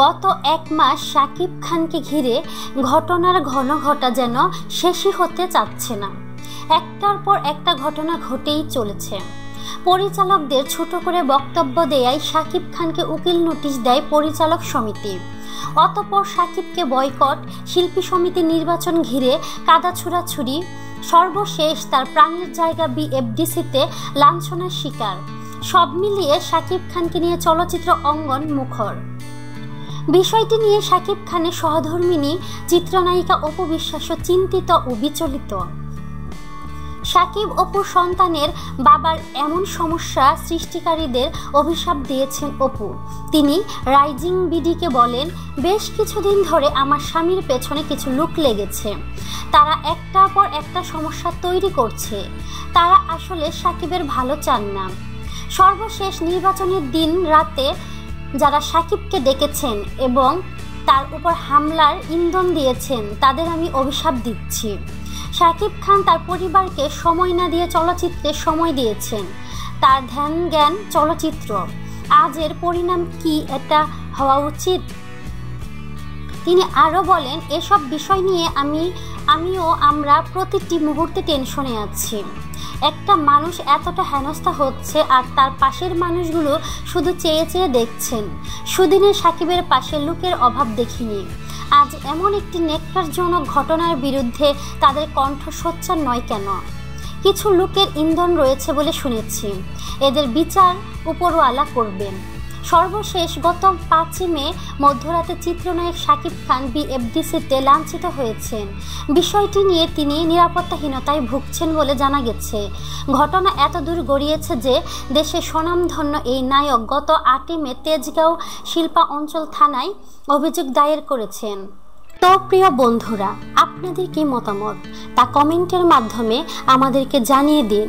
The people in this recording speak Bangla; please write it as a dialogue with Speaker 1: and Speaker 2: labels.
Speaker 1: গত এক মাস শাকিব খানকে ঘিরে ঘটনার ঘন ঘটা যেন শেষই হতে চাচ্ছে না। একটার পর একটা ঘটনা ঘটেই চলেছে। পরিচালকদের ছোট করে বক্তব্য দেয়ায় শাকিব খানকে উকিল নোটিশ দেয় পরিচালক সমিতি। অতপর শাকিবকে বয়কট, শিল্পী সমিতি নির্বাচন ঘিরে কাদা ছুড়াছুড়ি, সর্বশেষ তার প্রাণের জায়গা বিএফডিসিতে লাঞ্ছনার শিকার। সব মিলিয়ে শাকিব খানকে নিয়ে চলচ্চিত্র অঙ্গন মুখর। বিষয়টি নিয়ে শাকিব খানের সহধর্মিনী, চিত্রনায়িকা অপু বিশ্বাসও চিন্তিত ও বিচলিত। সাকিব অপুর সন্তানের বাবার এমন সমস্যা সৃষ্টিকারীদের অভিশাপ দিয়েছেন অপু। তিনি রাইজিং বিডিকে বলেন, বেশ কিছুদিন ধরে আমার স্বামীর পেছনে কিছু লুক লেগেছে। তারা একটার পর একটা সমস্যা তৈরি করছে। তারা আসলে সাকিবের ভালো চান না। সর্বশেষ নির্বাচনের দিন রাতে যারা সাকিবকে ডেকেছেন এবং তার উপর হামলার ইন্ধন দিয়েছেন, তাদের আমি অভিশাপ দিচ্ছি। শাকিব খান তার পরিবারকে সময় না দিয়ে চলচ্চিত্রে সময় দিয়েছেন। তার ধ্যান জ্ঞান চলচ্চিত্র। আজ এর পরিণাম কি এটা হওয়া উচিত? তিনি আরও বলেন, এসব বিষয় নিয়ে আমি আমিও আমরা প্রতিটি মুহূর্তে টেনশনে আছি। একটা মানুষ এতটা হেনস্থা হচ্ছে আর তার পাশের মানুষগুলো শুধু চেয়ে চেয়ে দেখছেন। সুদিনে সাকিবের পাশে লোকের অভাব দেখিনি। আজ এমন একটি নেককারজনক ঘটনার বিরুদ্ধে তাদের কণ্ঠ সোচ্চার নয় কেন? কিছু লোকের ইন্ধন রয়েছে বলে শুনেছি। এদের বিচার উপরওয়ালা করবেন। সর্বশেষ গত পাঁচই মে মধ্যরাতে চিত্রনায়ক শাকিব খান বিএফডিসিতে লাঞ্ছিত হয়েছেন। বিষয়টি নিয়ে তিনি নিরাপত্তাহীনতায় ভুগছেন বলে জানা গেছে। ঘটনা এত দূর গড়িয়েছে যে দেশে স্বনামধন্য এই নায়ক গত আটই মে তেজগাঁও শিল্পা অঞ্চল থানায় অভিযোগ দায়ের করেছেন। তো প্রিয় বন্ধুরা, আপনাদের কি মতামত? তা কমেন্টের মাধ্যমে আমাদেরকে জানিয়ে দিন।